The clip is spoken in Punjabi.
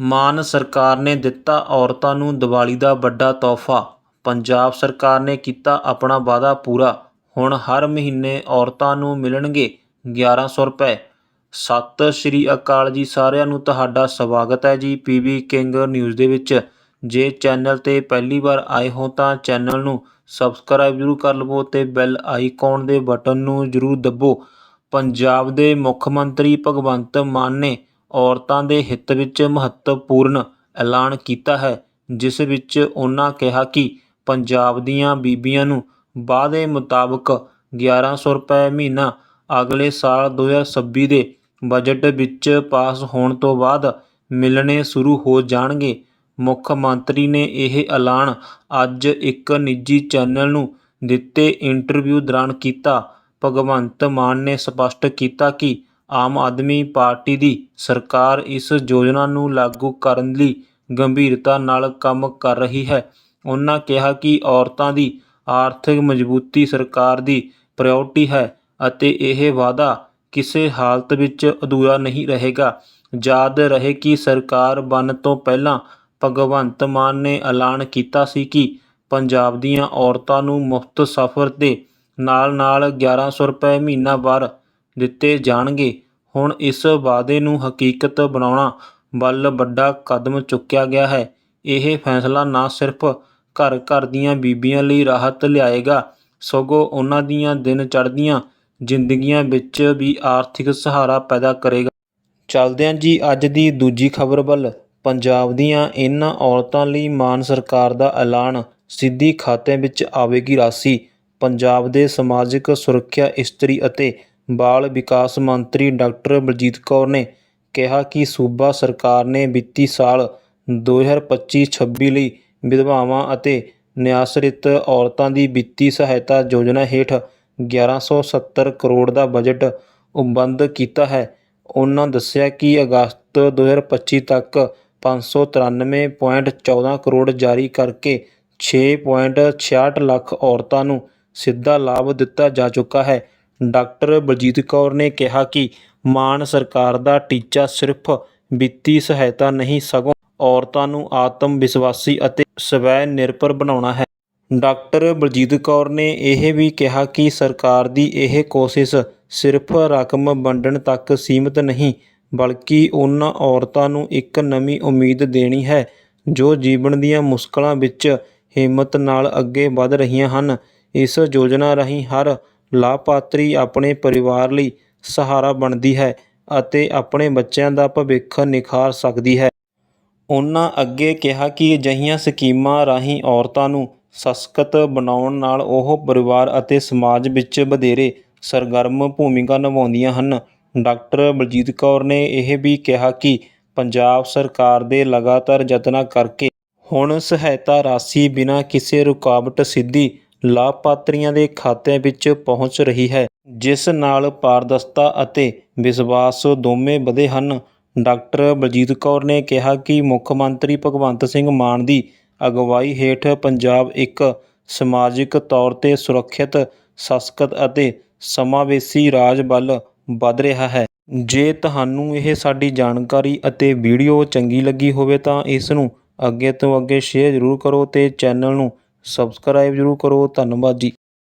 ਮਾਨ ਸਰਕਾਰ ਨੇ ਦਿੱਤਾ ਔਰਤਾਂ ਨੂੰ ਦੀਵਾਲੀ ਦਾ ਵੱਡਾ ਤੋਹਫ਼ਾ। ਪੰਜਾਬ ਸਰਕਾਰ ਨੇ ਕੀਤਾ ਆਪਣਾ ਵਾਅਦਾ ਪੂਰਾ। ਹੁਣ ਹਰ ਮਹੀਨੇ ਔਰਤਾਂ ਨੂੰ ਮਿਲਣਗੇ 1100 ਰੁਪਏ। ਸਤਿ ਸ਼੍ਰੀ ਅਕਾਲ ਜੀ ਸਾਰਿਆਂ ਨੂੰ ਤੁਹਾਡਾ ਸਵਾਗਤ ਹੈ ਜੀ ਪੀਬੀ ਕਿੰਗ ਨਿਊਜ਼ ਦੇ ਵਿੱਚ। ਜੇ ਚੈਨਲ ਤੇ ਪਹਿਲੀ ਵਾਰ ਆਏ ਹੋ ਤਾਂ ਚੈਨਲ ਨੂੰ ਸਬਸਕ੍ਰਾਈਬ ਜ਼ਰੂਰ ਕਰ ਲਵੋ ਤੇ ਬੈਲ ਆਈਕਨ ਦੇ ਬਟਨ ਨੂੰ ਜ਼ਰੂਰ ਦੱਬੋ। ਪੰਜਾਬ ਦੇ ਮੁੱਖ ਮੰਤਰੀ ਭਗਵੰਤ ਮਾਨ ਨੇ ਔਰਤਾਂ ਦੇ ਹਿੱਤ ਵਿੱਚ ਮਹੱਤਵਪੂਰਨ ਐਲਾਨ ਕੀਤਾ ਹੈ, ਜਿਸ ਵਿੱਚ ਉਹਨਾਂ ਕਿਹਾ ਕਿ ਪੰਜਾਬ ਦੀਆਂ ਬੀਬੀਆਂ ਨੂੰ ਵਾਅਦੇ ਮੁਤਾਬਕ 1100 ਰੁਪਏ ਮਹੀਨਾ ਅਗਲੇ ਸਾਲ 2026 ਦੇ ਬਜਟ ਵਿੱਚ ਪਾਸ ਹੋਣ ਤੋਂ ਬਾਅਦ ਮਿਲਣੇ ਸ਼ੁਰੂ ਹੋ ਜਾਣਗੇ। ਮੁੱਖ ਮੰਤਰੀ ਨੇ ਇਹ ਐਲਾਨ ਅੱਜ ਇੱਕ ਨਿੱਜੀ ਚੈਨਲ ਨੂੰ ਦਿੱਤੇ ਇੰਟਰਵਿਊ ਦੌਰਾਨ ਕੀਤਾ। ਭਗਵੰਤ ਮਾਨ ਨੇ ਸਪੱਸ਼ਟ ਕੀਤਾ ਕਿ ਆਮ ਆਦਮੀ ਪਾਰਟੀ ਦੀ ਸਰਕਾਰ ਇਸ ਯੋਜਨਾ ਨੂੰ ਲਾਗੂ ਕਰਨ ਲਈ ਗੰਭੀਰਤਾ ਨਾਲ ਕੰਮ ਕਰ ਰਹੀ ਹੈ। ਉਹਨਾਂ ਕਿਹਾ ਕਿ ਔਰਤਾਂ ਦੀ ਆਰਥਿਕ ਮਜ਼ਬੂਤੀ ਸਰਕਾਰ ਦੀ ਪ੍ਰਾਇਓਰਟੀ ਹੈ ਅਤੇ ਇਹ ਵਾਅਦਾ ਕਿਸੇ ਹਾਲਤ ਵਿੱਚ ਅਧੂਰਾ ਨਹੀਂ ਰਹੇਗਾ। ਯਾਦ ਰਹੇ ਕਿ ਸਰਕਾਰ ਬਣਨ ਤੋਂ ਪਹਿਲਾਂ ਭਗਵੰਤ ਮਾਨ ਨੇ ਐਲਾਨ ਕੀਤਾ ਸੀ ਕਿ ਪੰਜਾਬ ਦੀਆਂ ਔਰਤਾਂ ਨੂੰ ਮੁਫਤ ਸਫ਼ਰ ਦੇ ਨਾਲ-ਨਾਲ 1100 ਰੁਪਏ ਮਹੀਨਾਵਾਰ ਦਿੱਤੇ ਜਾਣਗੇ। ਹੁਣ ਇਸ ਵਾਅਦੇ ਨੂੰ ਹਕੀਕਤ ਬਣਾਉਣ ਵੱਲ ਵੱਡਾ ਕਦਮ ਚੁੱਕਿਆ ਗਿਆ ਹੈ। ਇਹ ਫੈਸਲਾ ਨਾ ਸਿਰਫ ਘਰ-ਘਰ ਦੀਆਂ ਬੀਬੀਆਂ ਲਈ ਰਾਹਤ ਲਿਆਏਗਾ, ਸਗੋਂ ਉਨ੍ਹਾਂ ਦੀਆਂ ਦਿਨ ਚੜ੍ਹਦੀਆਂ ਜ਼ਿੰਦਗੀਆਂ ਵਿੱਚ ਵੀ ਆਰਥਿਕ ਸਹਾਰਾ ਪੈਦਾ ਕਰੇਗਾ। ਚੱਲਦੇ ਹਾਂ ਜੀ ਅੱਜ ਦੀ ਦੂਜੀ ਖਬਰ ਵੱਲ, ਪੰਜਾਬ ਦੀਆਂ ਇਨ੍ਹਾਂ ਔਰਤਾਂ ਲਈ ਮਾਨ ਸਰਕਾਰ ਦਾ ਐਲਾਨ ਸਿੱਧੀ ਖਾਤਿਆਂ ਵਿੱਚ ਆਵੇਗੀ ਰਾਸ਼ੀ। ਪੰਜਾਬ ਦੇ ਸਮਾਜਿਕ ਸੁਰੱਖਿਆ ਇਸਤਰੀ ਅਤੇ ਬਾਲ ਵਿਕਾਸ ਮੰਤਰੀ ਡਾਕਟਰ ਬਲਜੀਤ ਕੌਰ ਨੇ ਕਿਹਾ ਕਿ ਸੂਬਾ ਸਰਕਾਰ ਨੇ ਵਿੱਤੀ ਸਾਲ 2025-26 ਲਈ ਵਿਧਵਾਵਾਂ ਅਤੇ ਨਿਆਸਰਿਤ ਔਰਤਾਂ ਦੀ ਵਿੱਤੀ ਸਹਾਇਤਾ ਯੋਜਨਾ ਹੇਠ 1170 ਕਰੋੜ ਦਾ ਬਜਟ ਉਬੰਧ ਕੀਤਾ ਹੈ। ਉਹਨਾਂ ਦੱਸਿਆ ਕਿ ਅਗਸਤ 2025 ਤੱਕ 593.14 ਕਰੋੜ ਜਾਰੀ ਕਰਕੇ 6.66 ਲੱਖ ਔਰਤਾਂ ਨੂੰ ਸਿੱਧਾ ਲਾਭ ਦਿੱਤਾ ਜਾ ਚੁੱਕਾ ਹੈ। ਡਾਕਟਰ ਬਲਜੀਤ ਕੌਰ ਨੇ ਕਿਹਾ ਕਿ ਮਾਨ ਸਰਕਾਰ ਦਾ ਟੀਚਾ ਸਿਰਫ ਵਿੱਤੀ ਸਹਾਇਤਾ ਨਹੀਂ, ਸਗੋਂ ਔਰਤਾਂ ਨੂੰ ਆਤਮ ਵਿਸ਼ਵਾਸੀ ਅਤੇ ਸਵੈ ਨਿਰਭਰ ਬਣਾਉਣਾ ਹੈ। ਡਾਕਟਰ ਬਲਜੀਤ ਕੌਰ ਨੇ ਇਹ ਵੀ ਕਿਹਾ ਕਿ ਸਰਕਾਰ ਦੀ ਇਹ ਕੋਸ਼ਿਸ਼ ਸਿਰਫ ਰਕਮ ਵੰਡਣ ਤੱਕ ਸੀਮਿਤ ਨਹੀਂ, ਬਲਕਿ ਉਹਨਾਂ ਔਰਤਾਂ ਨੂੰ ਇੱਕ ਨਵੀਂ ਉਮੀਦ ਦੇਣੀ ਹੈ, ਜੋ ਜੀਵਨ ਦੀਆਂ ਮੁਸ਼ਕਲਾਂ ਵਿੱਚ ਹਿੰਮਤ ਨਾਲ ਅੱਗੇ ਵਧ ਰਹੀਆਂ ਹਨ। ਇਸ ਯੋਜਨਾ ਰਾਹੀਂ ਹਰ ਲਾਭਪਾਤਰੀ ਆਪਣੇ ਪਰਿਵਾਰ ਲਈ ਸਹਾਰਾ ਬਣਦੀ ਹੈ ਅਤੇ ਆਪਣੇ ਬੱਚਿਆਂ ਦਾ ਭਵਿੱਖ ਨਿਖਾਰ ਸਕਦੀ ਹੈ। ਉਹਨਾਂ ਅੱਗੇ ਕਿਹਾ ਕਿ ਅਜਿਹੀਆਂ ਸਕੀਮਾਂ ਰਾਹੀਂ ਔਰਤਾਂ ਨੂੰ ਸਸ਼ਕਤ ਬਣਾਉਣ ਨਾਲ ਉਹ ਪਰਿਵਾਰ ਅਤੇ ਸਮਾਜ ਵਿੱਚ ਵਧੇਰੇ ਸਰਗਰਮ ਭੂਮਿਕਾ ਨਿਭਾਉਂਦੀਆਂ ਹਨ। ਡਾਕਟਰ ਬਲਜੀਤ ਕੌਰ ਨੇ ਇਹ ਵੀ ਕਿਹਾ ਕਿ ਪੰਜਾਬ ਸਰਕਾਰ ਦੇ ਲਗਾਤਾਰ ਯਤਨਾਂ ਕਰਕੇ ਹੁਣ ਸਹਾਇਤਾ ਰਾਸ਼ੀ ਬਿਨਾਂ ਕਿਸੇ ਰੁਕਾਵਟ ਸਿੱਧੀ ਲਾਭਪਾਤਰੀਆਂ ਦੇ ਖਾਤਿਆਂ ਵਿੱਚ ਪਹੁੰਚ ਰਹੀ ਹੈ, ਜਿਸ ਨਾਲ ਪਾਰਦਰਸ਼ਤਾ ਅਤੇ ਵਿਸ਼ਵਾਸ ਦੋਵੇਂ ਵਧੇ ਹਨ। ਡਾਕਟਰ ਬਲਜੀਤ ਕੌਰ ਨੇ ਕਿਹਾ ਕਿ ਮੁੱਖ ਮੰਤਰੀ ਭਗਵੰਤ ਸਿੰਘ ਮਾਨ ਦੀ ਅਗਵਾਈ ਹੇਠ ਪੰਜਾਬ ਇੱਕ ਸਮਾਜਿਕ ਤੌਰ ਤੇ ਸੁਰੱਖਿਅਤ, ਸਸ਼ਕਤ ਅਤੇ ਸਮਾਵੇਸ਼ੀ ਰਾਜ ਵੱਲ ਵਧ ਰਿਹਾ ਹੈ। ਜੇ ਤੁਹਾਨੂੰ ਇਹ ਸਾਡੀ ਜਾਣਕਾਰੀ ਅਤੇ ਵੀਡੀਓ ਚੰਗੀ ਲੱਗੀ ਹੋਵੇ ਤਾਂ ਇਸ ਨੂੰ ਅੱਗੇ ਤੋਂ ਅੱਗੇ ਸ਼ੇਅਰ ਜ਼ਰੂਰ ਕਰੋ ਤੇ ਚੈਨਲ ਨੂੰ ਸਬਸਕ੍ਰਾਈਬ ਜ਼ਰੂਰ ਕਰੋ ਧੰਨਵਾਦ ਜੀ।